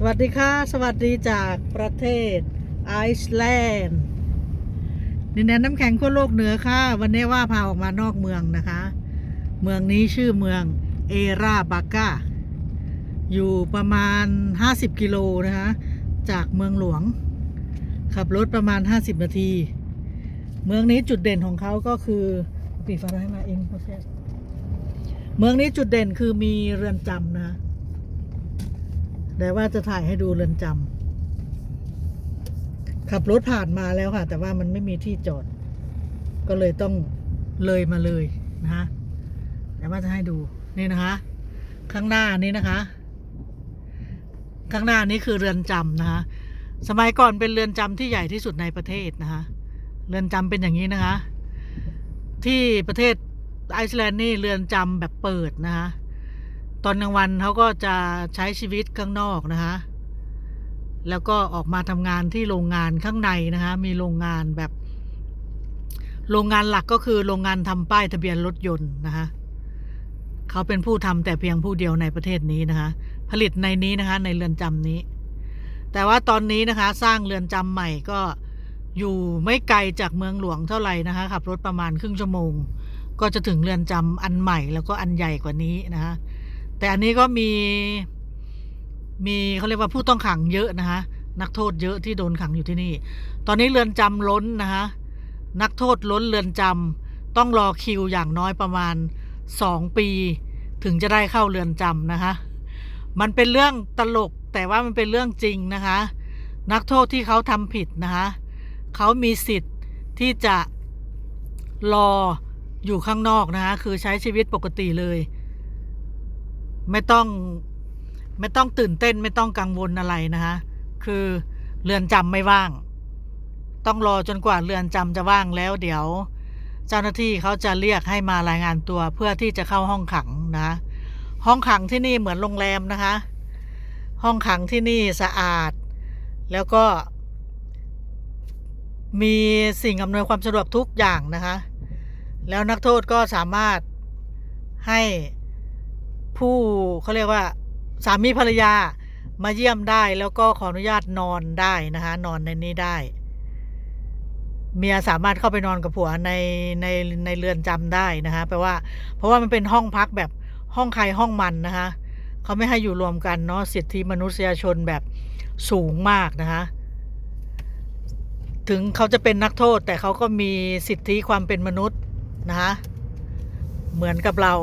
สวัสดีค่ะ สวัสดีจากประเทศไอซ์แลนด์ดินแดนน้ำแข็งขั้วโลกเหนือค่ะ วันนี้ว่าพาออกมานอกเมืองนะคะ เมืองนี้ชื่อเมืองเอราบากาอยู่ประมาณ 50 กิโลนะคะ จากเมืองหลวง ขับรถประมาณ 50 นาที เมืองนี้จุดเด่นของเขาก็คือปิดไฟให้มาเองโอเคเมืองนี้จุดเด่นคือมีเรือนจำนะคะ แต่ว่าจะถ่ายให้ดูเรือนจำขับรถผ่านมาแล้วค่ะ แต่ว่ามันไม่มีที่จอด ก็เลยต้องเลยมาเลยนะฮะแต่ว่าจะให้ดูนี่นะคะ ข้างหน้านี้นะคะ ข้างหน้านี้คือเรือนจำนะคะสมัยก่อนเป็นเรือนจำที่ใหญ่ที่สุดในประเทศนะคะเรือนจำเป็นอย่างนี้นะคะ ที่ประเทศไอซ์แลนด์นี่เรือนจำแบบเปิดนะคะ ตอนกลางวันเขาก็จะใช้ชีวิตข้างนอกนะคะแล้วก็ออกมาทำงานที่โรงงานข้างในนะคะมีโรงงานแบบ โรงงานหลักก็คือโรงงานทำป้ายทะเบียนรถยนต์นะคะเขาเป็นผู้ทำแต่เพียงผู้เดียวในประเทศนี้นะคะผลิตในนี้นะคะในเรือนจำนี้ แต่ว่าตอนนี้นะคะสร้างเรือนจำใหม่ก็อยู่ไม่ไกลจากเมืองหลวงเท่าไหร่นะคะขับรถประมาณครึ่งชั่วโมง ก็จะถึงเรือนจำอันใหม่แล้วก็อันใหญ่กว่านี้นะคะ แต่อันนี้ก็มี มีเขาเรียกว่าผู้ต้องขังเยอะนะคะนักโทษเยอะที่โดนขังอยู่ที่นี่ ตอนนี้เรือนจำล้นนะคะนักโทษล้นเรือนจำต้องรอคิวอย่างน้อยประมาณสองปี ถึงจะได้เข้าเรือนจำนะคะ มันเป็นเรื่องตลกแต่ว่ามันเป็นเรื่องจริงนะคะ นักโทษที่เขาทำผิดนะคะเขามีสิทธิ์ที่จะรออยู่ข้างนอกนะคะคือใช้ชีวิตปกติเลย ไม่ต้องไม่ต้องตื่นเต้นไม่ต้องกังวลอะไรนะคะคือเรือนจำไม่ว่าง ต้องรอจนกว่าเรือนจำจะว่างแล้วเดี๋ยว เจ้าหน้าที่เขาจะเรียกให้มารายงานตัวเพื่อที่จะเข้าห้องขังนะ ห้องขังที่นี่เหมือนโรงแรมนะคะ ห้องขังที่นี่สะอาด แล้วก็ มีสิ่งอำนวยความสะดวกทุกอย่างนะคะ แล้วนักโทษก็สามารถให้ ผู้เขาเรียกว่าสามีภรรยามาเยี่ยมได้แล้วก็ขออนุญาตนอนได้นะคะนอนในนี้ได้ เมียสามารถเข้าไปนอนกับผัวในในในเรือนจำได้นะคะแปลว่า เพราะว่ามันเป็นห้องพักแบบห้องใครห้องมันนะคะเขาไม่ให้อยู่รวมกันเนาะสิทธิมนุษยชนแบบสูงมากนะคะถึงเขาจะเป็นนักโทษแต่เขาก็มีสิทธิความเป็นมนุษย์นะคะเหมือนกับเรา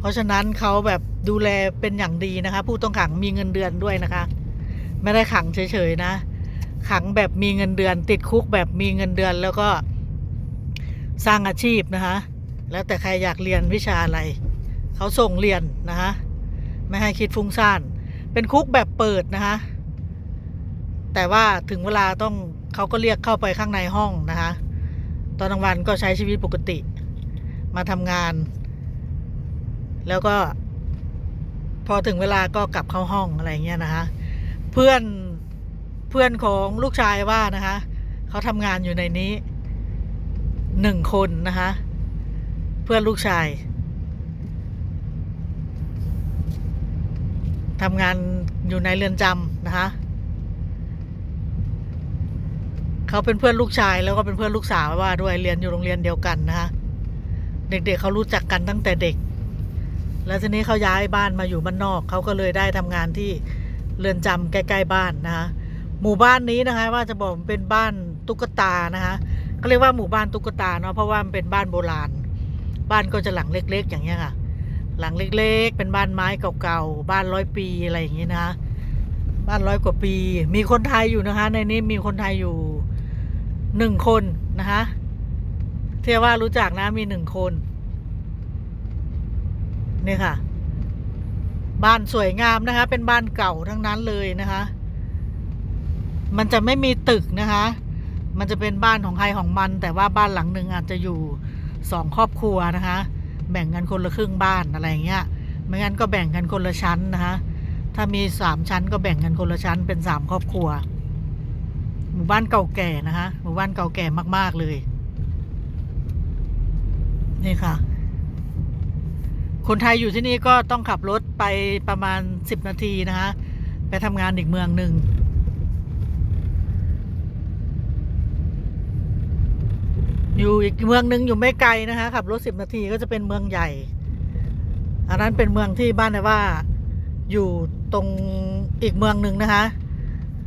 เพราะฉะนั้นเขาแบบดูแลเป็นอย่างดีนะคะ ผู้ต้องขังมีเงินเดือนด้วยนะคะ ไม่ได้ขังเฉยๆนะ ขังแบบมีเงินเดือน ติดคุกแบบมีเงินเดือนแล้วก็สร้างอาชีพนะคะแล้วแต่ใครอยากเรียนวิชาอะไร เขาส่งเรียนนะคะไม่ให้คิดฟุ้งซ่าน เป็นคุกแบบเปิดนะคะแต่ว่าถึงเวลาต้องเขาก็เรียกเข้าไปข้างในห้องนะคะ ตอนกลางวันก็ใช้ชีวิตปกติมาทำงาน แล้วก็ พอถึงเวลาก็กลับเข้าห้องอะไรเงี้ยนะคะเพื่อนเพื่อนของลูกชายว่านะคะเขาทำงานอยู่ในนี้หนึ่งคนนะคะ เพื่อนลูกชายทำงานอยู่ในเรือนจำนะคะเขาเป็นเพื่อนลูกชายแล้วก็เป็นเพื่อนลูกสาวว่าด้วยเรียนอยู่โรงเรียนเดียวกันนะคะเด็กๆเเขารู้จักกันตั้งแต่เด็ก แล้วทีนี้เขาย้ายบ้านมาอยู่บ้านนอกเขาก็เลยได้ทำงานที่เรือนจำใกล้ๆบ้านนะคะหมู่บ้านนี้นะคะ ว่าจะบอกเป็นบ้านตุ๊กตานะคะก็เรียกว่าหมู่บ้านตุ๊กตาเนาะเพราะว่ามันเป็นบ้านโบราณ บ้านก็จะหลังเล็ก ๆ อย่างเงี้ยค่ะ หลังเล็กๆ เป็นบ้านไม้เก่าๆบ้านร้อยปีอะไรอย่างเงี้ยนะคะบ้านร้อยกว่าปี มีคนไทยอยู่นะคะ ในนี้มีคนไทยอยู่หนึ่งคนนะคะเทียว่ารู้จักนะมีหนึ่งคน นี่ค่ะ บ้านสวยงามนะคะ เป็นบ้านเก่าทั้งนั้นเลยนะคะ มันจะไม่มีตึกนะคะ มันจะเป็นบ้านของใครของมัน แต่ว่าบ้านหลังหนึ่งอาจจะอยู่สองครอบครัวนะคะ แบ่งกันคนละครึ่งบ้านอะไรเงี้ย ไม่งั้นก็แบ่งกันคนละชั้นนะคะ ถ้ามีสามชั้นก็แบ่งกันคนละชั้นเป็นสามครอบครัว หมู่บ้านเก่าแก่นะคะ หมู่บ้านเก่าแก่มาก ๆเลยนี่ค่ะ คนไทยอยู่ที่นี่ก็ต้องขับรถไปประมาณสิบนาทีนะคะ ไปทำงานอีกเมืองหนึ่งอยู่อีกเมืองหนึ่งอยู่ไม่ไกลนะคะขับรถสิบนาทีก็จะเป็นเมืองใหญ่ อันนั้นเป็นเมืองที่บ้านนะว่า อยู่ตรงอีกเมืองหนึ่งนะคะ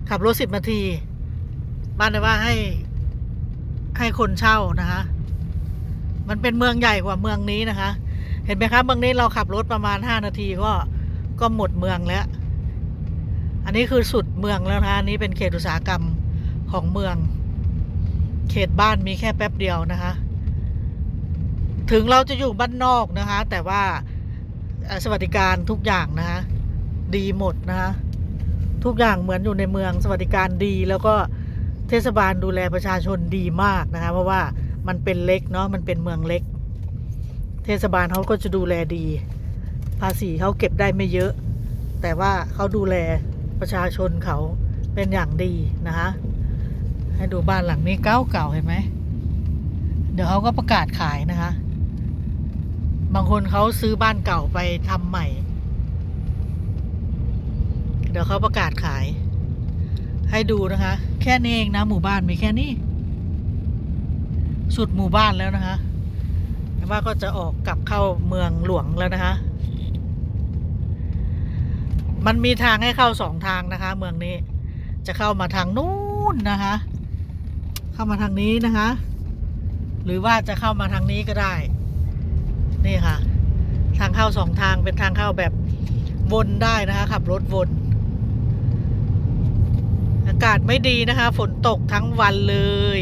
ขับรถสิบนาที บ้านนะว่าให้ให้คนเช่านะคะ มันเป็นเมืองใหญ่กว่าเมืองนี้นะคะ เห็นไหมคะเมืองนี้เราขับรถประมาณห้านาทีก็ก็หมดเมืองแล้ว อันนี้คือสุดเมืองแล้วนะคะอันนี้เป็นเขตอุตสาหกรรมของเมือง เขตบ้านมีแค่แป๊บเดียวนะคะ ถึงเราจะอยู่บ้านนอกนะคะ แต่ว่าสวัสดิการทุกอย่างนะคะดีหมดนะคะทุกอย่างเหมือนอยู่ในเมืองสวัสดิการดีแล้วก็เทศบาลดูแลประชาชนดีมากนะคะ เพราะว่ามันเป็นเล็กเนาะมันเป็นเมืองเล็ก เทศบาลเขาก็จะดูแลดี ภาษีเขาเก็บได้ไม่เยอะ แต่ว่าเขาดูแลประชาชนเขาเป็นอย่างดีนะคะให้ดูบ้านหลังนี้เก่าเก่าๆเห็นไหม เดี๋ยวเขาก็ประกาศขายนะคะ บางคนเขาซื้อบ้านเก่าไปทำใหม่ เดี๋ยวเขาประกาศขาย ให้ดูนะคะ แค่นี้เองนะหมู่บ้านมีแค่นี้ สุดหมู่บ้านแล้วนะคะ ว่าก็จะออกกลับเข้าเมืองหลวงแล้วนะคะ มันมีทางให้เข้าสองทางนะคะ เมืองนี้จะเข้ามาทางนู้นนะคะ เข้ามาทางนี้นะคะ หรือว่าจะเข้ามาทางนี้ก็ได้ นี่ค่ะ ทางเข้าสองทางเป็นทางเข้าแบบวนได้นะคะขับรถวน อากาศไม่ดีนะคะ ฝนตกทั้งวันเลย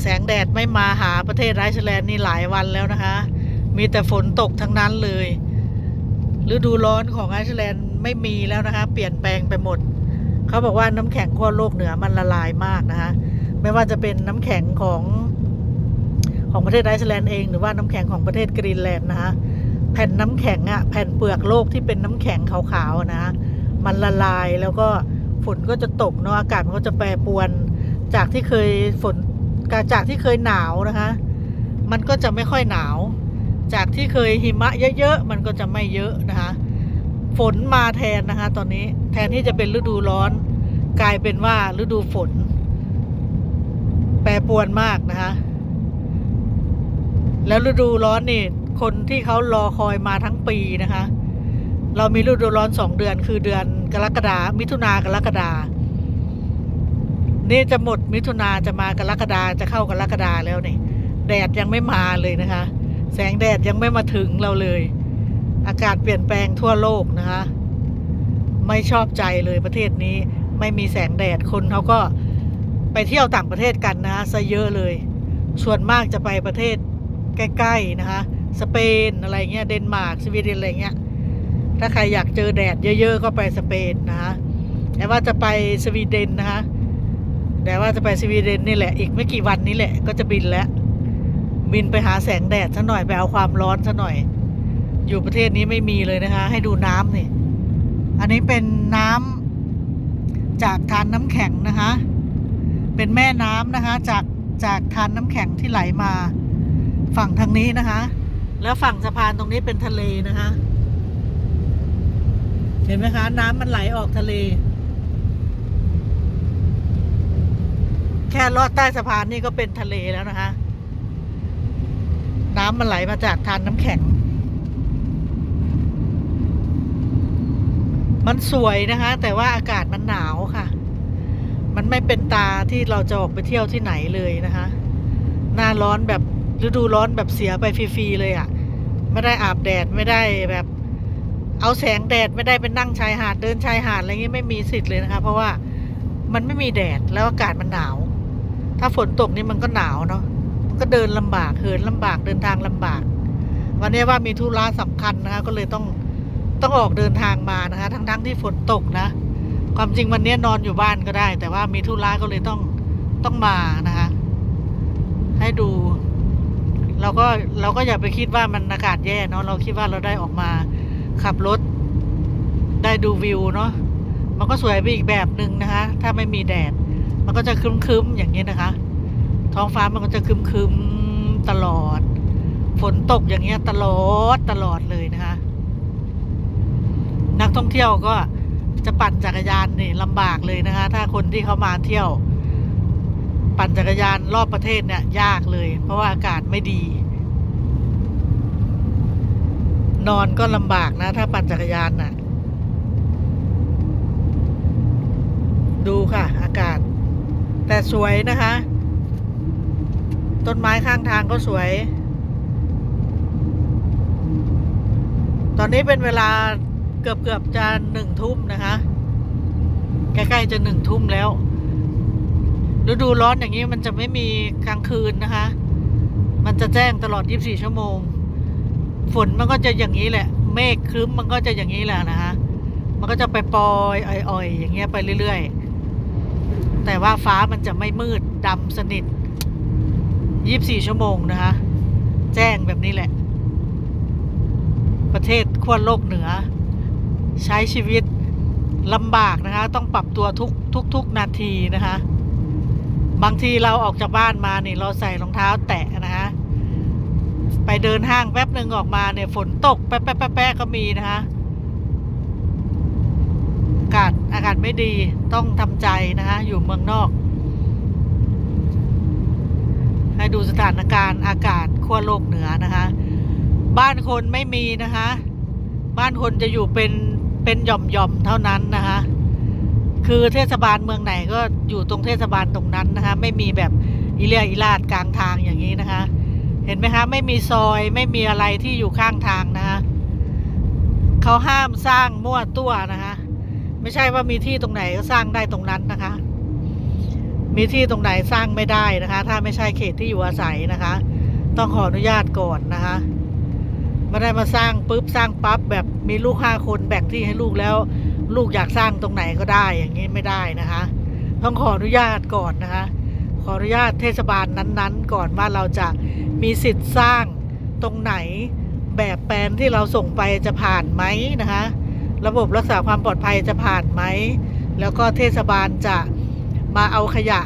แสงแดดไม่มาหาประเทศไอซ์แลนด์นี่หลายวันแล้วนะคะ มีแต่ฝนตกทั้งนั้นเลยฤดูร้อนของไอซ์แลนด์ไม่มีแล้วนะคะ เปลี่ยนแปลงไปหมด เขาบอกว่าน้ำแข็งขั้วโลกเหนือมันละลายมากนะคะ ไม่ว่าจะเป็นน้ำแข็งของของประเทศไอซ์แลนด์เองหรือว่าน้ำแข็งของประเทศกรีนแลนด์นะคะแผ่นน้ำแข็งอะแผ่นเปลือกโลกที่เป็นน้ำแข็งขาวๆอะนะมันละลายแล้วก็ฝนก็จะตกเนาะอากาศมันก็จะแปรปรวน จากที่เคยฝน จากที่เคยหนาวนะคะ มันก็จะไม่ค่อยหนาว จากที่เคยหิมะเยอะๆมันก็จะไม่เยอะนะคะ ฝนมาแทนนะคะ ตอนนี้แทนที่จะเป็นฤดูร้อน กลายเป็นว่าฤดูฝน แปรปรวนมากนะคะ แล้วฤดูร้อนนี่คนที่เขารอคอยมาทั้งปีนะคะ เรามีฤดูร้อนสองเดือนคือเดือนกรกฎามิถุนากรกฎา นี่จะหมดมิถุนาจะมากรกฎาจะเข้ากรกฎาแล้วนี่แดดยังไม่มาเลยนะคะ แสงแดดยังไม่มาถึงเราเลย อากาศเปลี่ยนแปลงทั่วโลกนะคะ ไม่ชอบใจเลยประเทศนี้ไม่มีแสงแดดคนเขาก็ไปเที่ยวต่างประเทศกันนะคะซะเยอะเลย ส่วนมากจะไปประเทศใกล้ๆนะคะ สเปนอะไรเงี้ยเดนมาร์กสวีเดนอะไรเงี้ยถ้าใครอยากเจอแดดเยอะๆก็ไปสเปนนะคะแต่ว่าจะไปสวีเดนนะคะ แต่ว่าจะไปสวีเดนนี่แหละ อีกไม่กี่วันนี้แหละ ก็จะบินแล้ว บินไปหาแสงแดดซะหน่อยไปเอาความร้อนซะหน่อย อยู่ประเทศนี้ไม่มีเลยนะคะ ให้ดูน้ำนี่ อันนี้เป็นน้ำจากทานน้ำแข็งนะคะ เป็นแม่น้ำนะคะ จากจากทานน้ำแข็งที่ไหลมา ฝั่งทางนี้นะคะ แล้วฝั่งสะพานตรงนี้เป็นทะเลนะคะ เห็นไหมคะ น้ำมันไหลออกทะเล แค่ลอดใต้สะพานนี่ก็เป็นทะเลแล้วนะคะ น้ำมันไหลมาจากทานน้ำแข็ง มันสวยนะคะ แต่ว่าอากาศมันหนาวค่ะ มันไม่เป็นตาที่เราจะออกไปเที่ยวที่ไหนเลยนะคะ หน้าร้อนแบบฤดูร้อนแบบเสียไปฟรีๆเลยอะ่ะ ไม่ได้อาบแดดไม่ได้แบบเอาแสงแดดไม่ได้เป็นนั่งชายหาดเดินชายหาดอะไรเงี้ยไม่มีสิทธิ์เลยนะคะ เพราะว่ามันไม่มีแดดแล้วอากาศมันหนาว ถ้าฝนตกนี่มันก็หนาวเนาะมันก็เดินลำบากเหินลำบากเดินทางลำบาก วันนี้ว่ามีธุระสำคัญนะคะ ก็เลยต้องต้องออกเดินทางมานะคะ ทั้งๆที่ฝนตกนะ ความจริงวันนี้นอนอยู่บ้านก็ได้ แต่ว่ามีธุระก็เลยต้องต้องมานะคะ ให้ดู เราก็เราก็อย่าไปคิดว่ามันอากาศแย่เนาะเราคิดว่าเราได้ออกมาขับรถ ได้ดูวิวเนาะมันก็สวยไปอีกแบบหนึ่งนะคะ ถ้าไม่มีแดด มันก็จะครึ้มๆอย่างนี้นะคะ ท้องฟ้ามันก็จะครึ้มๆตลอด ฝนตกอย่างเงี้ยตลอดตลอดเลยนะคะ นักท่องเที่ยวก็จะปั่นจักรยานนี่ลำบากเลยนะคะ ถ้าคนที่เขามาเที่ยว ปั่นจักรยานรอบประเทศเนี่ยยากเลย เพราะว่าอากาศไม่ดี นอนก็ลำบากนะ ถ้าปั่นจักรยานน่ะ ดูค่ะ อากาศ แต่สวยนะคะ ต้นไม้ข้างทางก็สวย ตอนนี้เป็นเวลาเกือบเกือบๆจะหนึ่งทุ่มนะคะ ใกล้ๆจะหนึ่งทุ่มแล้วฤดูร้อนอย่างนี้มันจะไม่มีกลางคืนนะคะ มันจะแจ้งตลอด 24 ชั่วโมง ฝนมันก็จะอย่างนี้แหละ เมฆครึ้มมันก็จะอย่างนี้แหละนะคะ มันก็จะไปปลอยอ่อยๆอย่างเงี้ยไปเรื่อยๆ แต่ว่าฟ้ามันจะไม่มืดดำสนิท 24 ชั่วโมงนะคะ แจ้งแบบนี้แหละ ประเทศขั้วโลกเหนือ ใช้ชีวิตลำบากนะคะ ต้องปรับตัวทุกทุกทุกนาทีนะคะ บางทีเราออกจากบ้านมาเนี่ยเราใส่รองเท้าแตะนะคะไปเดินห้างแป๊บหนึ่งออกมาเนี่ยฝนตกแป๊ะแป๊ะแป๊ะแป๊ะก็มีนะคะ อากาศไม่ดีต้องทำใจนะคะ อยู่เมืองนอก ให้ดูสถานการณ์อากาศขั้วโลกเหนือนะคะ บ้านคนไม่มีนะคะ บ้านคนจะอยู่เป็นเป็นหย่อมหย่อมๆเท่านั้นนะคะ คือเทศบาลเมืองไหนก็อยู่ตรงเทศบาลตรงนั้นนะคะ ไม่มีแบบอิเลียอิลาดกลางทางอย่างนี้นะคะ เห็นไหมคะไม่มีซอยไม่มีอะไรที่อยู่ข้างทางนะคะเขาห้ามสร้างมั่วตัวนะคะ ไม่ใช่ว่ามีที่ตรงไหนก็สร้างได้ตรงนั้นนะคะ มีที่ตรงไหนสร้างไม่ได้นะคะ ถ้าไม่ใช่เขตที่อยู่อาศัยนะคะ ต้องขออนุญาตก่อนนะคะไม่ได้มาสร้างปุ๊บสร้างปั๊บแบบมีลูกห้าคนแบ่งที่ให้ลูกแล้ว ลูกอยากสร้างตรงไหนก็ได้อย่างนี้ไม่ได้นะคะ ต้องขออนุญาตก่อนนะคะ ขออนุญาตเทศบาลนั้นๆ ก่อนว่าเราจะมีสิทธิ์สร้างตรงไหนแบบแปลนที่เราส่งไปจะผ่านไหมนะคะ ระบบรักษาความปลอดภัยจะผ่านไหม แล้วก็เทศบาลจะมาเอาขยะ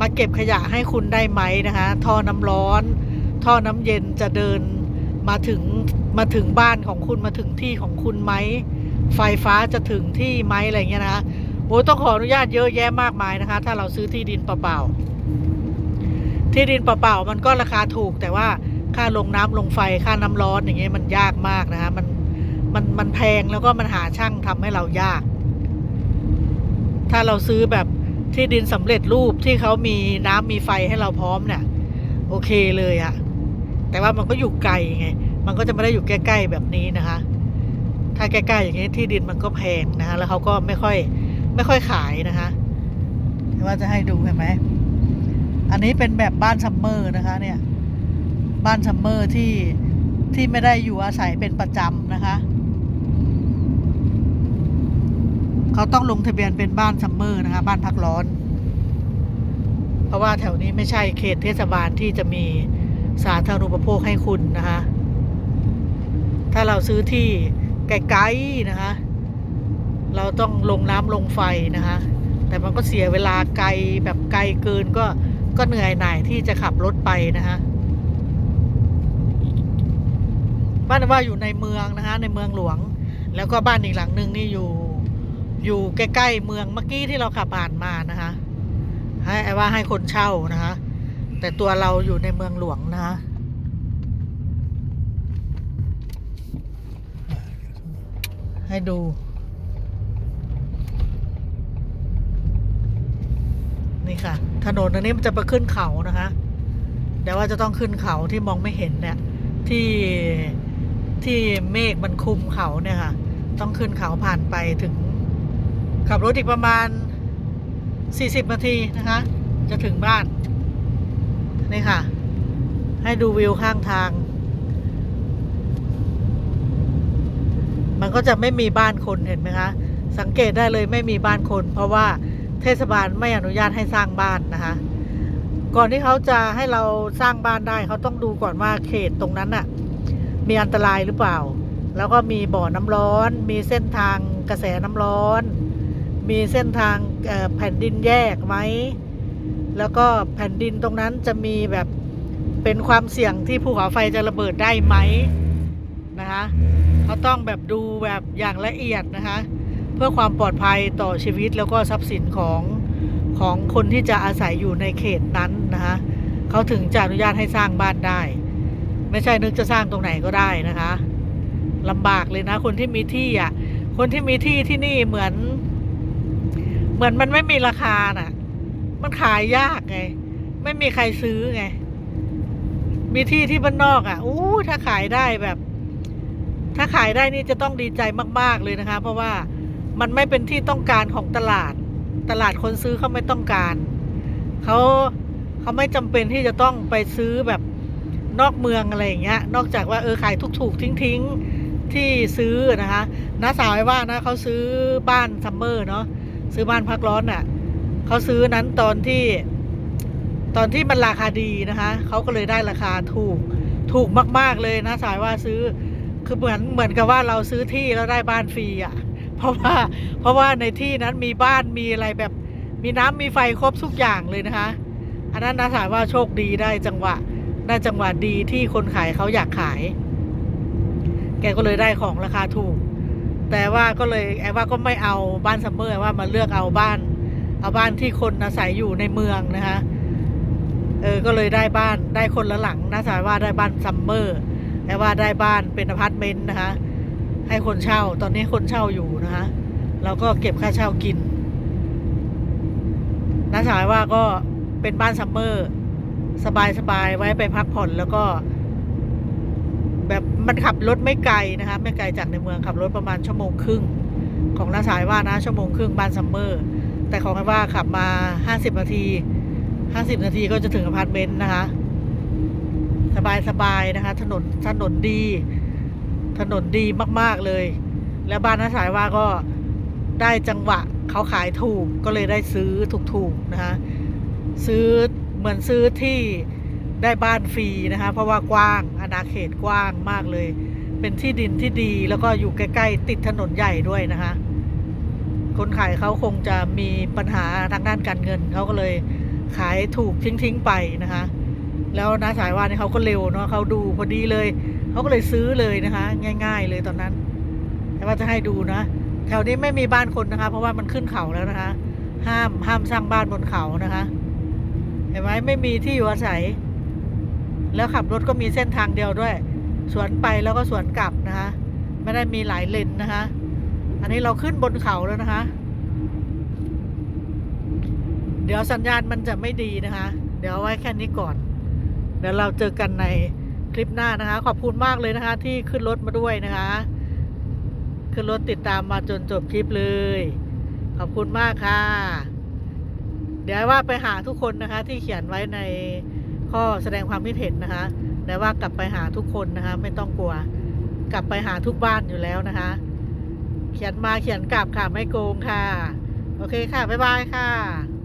มาเก็บขยะให้คุณได้ไหมนะคะ ท่อน้ำร้อน ท่อน้ำเย็นจะเดินมาถึงมาถึงบ้านของคุณมาถึงที่ของคุณไหม ไฟฟ้าจะถึงที่ไหมอะไรเงี้ยนะคะโอ้ยต้องขออนุญาตเยอะแยะมากมายนะคะ ถ้าเราซื้อที่ดินเปล่าๆที่ดินเปล่าๆมันก็ราคาถูกแต่ว่าค่าลงน้ำลงไฟค่าน้ำร้อนอย่างเงี้ยมันยากมากนะคะมัน มันมันแพงแล้วก็มันหาช่างทำให้เรายาก ถ้าเราซื้อแบบที่ดินสำเร็จรูปที่เขามีน้ำมีไฟให้เราพร้อมเนี่ย โอเคเลยอะแต่ว่ามันก็อยู่ไกลไง มันก็จะไม่ได้อยู่ใกล้ๆแบบนี้นะคะ ถ้าใกล้ๆอย่างนี้ที่ดินมันก็แพงนะคะแล้วเขาก็ไม่ค่อยไม่ค่อยขายนะคะว่าจะให้ดูเห็นไหมอันนี้เป็นแบบบ้านซัมเมอร์นะคะ เนี่ย บ้านซัมเมอร์ที่ที่ไม่ได้อยู่อาศัยเป็นประจำนะคะ เขาต้องลงทะเบียนเป็นบ้านซัมเมอร์นะคะ บ้านพักร้อน เพราะว่าแถวนี้ไม่ใช่เขตเทศบาลที่จะมีสาธารณูปโภคให้คุณนะคะ ถ้าเราซื้อที่ไกลๆนะคะ เราต้องลงน้ำลงไฟนะคะ แต่มันก็เสียเวลาไกลแบบไกลเกินก็ก็เหนื่อยหน่ายที่จะขับรถไปนะคะบ้านว่าอยู่ในเมืองนะคะ ในเมืองหลวง แล้วก็บ้านอีกหลังหนึ่งนี่อยู่ อยู่ใกล้ๆเมืองเมื่อกี้ที่เราขับผ่านมานะคะให้ไอ้ว่าให้คนเช่านะคะ แต่ตัวเราอยู่ในเมืองหลวงนะคะให้ดู นี่ค่ะ ถนนอันนี้มันจะไปขึ้นเขานะคะเดี๋ยวว่าจะต้องขึ้นเขาที่มองไม่เห็นเนี่ย ที่ที่เมฆมันคุมเขาเนี่ยค่ะ ต้องขึ้นเขาผ่านไปถึง ขับรถอีกประมาณ 40 นาทีนะคะ จะถึงบ้าน นี่ค่ะ ให้ดูวิวข้างทาง มันก็จะไม่มีบ้านคนเห็นไหมคะ สังเกตได้เลยไม่มีบ้านคน เพราะว่าเทศบาลไม่อนุญาตให้สร้างบ้านนะคะ ก่อนที่เขาจะให้เราสร้างบ้านได้เขาต้องดูก่อนว่าเขตตรงนั้นน่ะ มีอันตรายหรือเปล่า แล้วก็มีบ่อน้ำร้อน มีเส้นทางกระแสน้ำร้อน มีเส้นทางแผ่นดินแยกไหม แล้วก็แผ่นดินตรงนั้นจะมีแบบเป็นความเสี่ยงที่ภูเขาไฟจะระเบิดได้ไหมนะคะเขาต้องแบบดูแบบอย่างละเอียดนะคะ เพื่อความปลอดภัยต่อชีวิตแล้วก็ทรัพย์สินของของคนที่จะอาศัยอยู่ในเขตนั้นนะคะเขาถึงจะอนุญาตให้สร้างบ้านได้ ไม่ใช่นึกจะสร้างตรงไหนก็ได้นะคะลำบากเลยนะ คนที่มีที่อะคนที่มีที่ที่นี่เหมือน เหมือนมันไม่มีราคาน่ะ มันขายยากไง ไม่มีใครซื้อไง มีที่ที่บ้านนอกอะอู้ถ้าขายได้แบบ ถ้าขายได้นี่จะต้องดีใจมาก ๆเลยนะคะ เพราะว่ามันไม่เป็นที่ต้องการของตลาด ตลาดคนซื้อเขาไม่ต้องการ เขาเขาไม่จำเป็นที่จะต้องไปซื้อแบบนอกเมืองอะไรอย่างเงี้ย นอกจากว่าเออขายถูกๆทิ้งๆที่ซื้อนะคะน้าสาวไอ้ว่านะเขาซื้อบ้านซัมเมอร์เนาะ ซื้อบ้านพักร้อนน่ะเขาซื้อนั้นตอนที่ ตอนที่มันราคาดีนะคะเขาก็เลยได้ราคาถูกถูกมาก ๆเลยนะสายว่าซื้อคือเหมือนเหมือนกับว่าเราซื้อที่แล้วได้บ้านฟรีอะ เพราะว่าเพราะว่าในที่นั้นมีบ้านมีอะไรแบบ มีน้ำมีไฟครบทุกอย่างเลยนะคะ อันนั้นนะสายว่าโชคดีได้จังหวะได้จังหวะดีที่คนขายเขาอยากขาย แกก็เลยได้ของราคาถูก แต่ว่าก็เลยแอบว่าก็ไม่เอาบ้านซัมเมอร์ว่ามาเลือกเอาบ้าน เอาบ้านที่คนอาศัยอยู่ในเมืองนะคะเออก็เลยได้บ้านได้คนละหลังนะสายว่าได้บ้านซัมเมอร์แอบว่าได้บ้านเป็นอพาร์ตเมนต์นะคะให้คนเช่าตอนนี้คนเช่าอยู่นะคะเราก็เก็บค่าเช่ากินน้าสายว่าก็เป็นบ้านซัมเมอร์สบายสบายๆไว้ไปพักผ่อนแล้วก็ แบบมันขับรถไม่ไกลนะคะไม่ไกลจากในเมืองขับรถประมาณชั่วโมงครึ่ง ของน้าสายว่านะชั่วโมงครึ่งบ้านซัมเมอร์แต่ของไอ้ว่าขับมาห้าสิบนาทีห้าสิบนาทีก็จะถึงอพาร์ตเมนต์นะคะ สบายสบายๆนะคะ ถนนถนนดี ถนนดีมากๆเลย แล้วบ้านน้าสายว่าก็ได้จังหวะเขาขายถูกก็เลยได้ซื้อถูกๆนะคะซื้อเหมือนซื้อที่ได้บ้านฟรีนะคะ เพราะว่ากว้าง อาณาเขตกว้างมากเลย เป็นที่ดินที่ดีแล้วก็อยู่ใกล้ๆติดถนนใหญ่ด้วยนะคะ คนขายเขาคงจะมีปัญหาทางด้านการเงินเขาก็เลยขายถูกทิ้งๆไปนะคะ แล้วน้าสายว่านี่เขาก็เร็วเนาะเขาดูพอดีเลยเขาก็เลยซื้อเลยนะคะ ง่าย ๆ เลยตอนนั้น แต่ว่าจะให้ดูนะแถวนี้ไม่มีบ้านคนนะคะ เพราะว่ามันขึ้นเขาแล้วนะคะ ห้ามห้ามสร้างบ้านบนเขานะคะ เห็นไหมไม่มีที่อยู่อาศัย แล้วขับรถก็มีเส้นทางเดียวด้วย สวนไปแล้วก็สวนกลับนะคะไม่ได้มีหลายเลนนะคะ อันนี้เราขึ้นบนเขาแล้วนะคะ เดี๋ยวสัญญาณมันจะไม่ดีนะคะ เดี๋ยวไว้แค่นี้ก่อน เดี๋ยวเราเจอกันในคลิปหน้านะคะ ขอบคุณมากเลยนะคะ ที่ขึ้นรถมาด้วยนะคะ ขึ้นรถติดตามมาจนจบคลิปเลย ขอบคุณมากค่ะ เดี๋ยวว่าไปหาทุกคนนะคะที่เขียนไว้ใน ข้อแสดงความคิดเห็นนะคะ แต่ว่ากลับไปหาทุกคนนะคะ ไม่ต้องกลัว กลับไปหาทุกบ้านอยู่แล้วนะคะ เขียนมาเขียนกลับค่ะไม่โกงค่ะ โอเคค่ะ บ๊ายบายค่ะ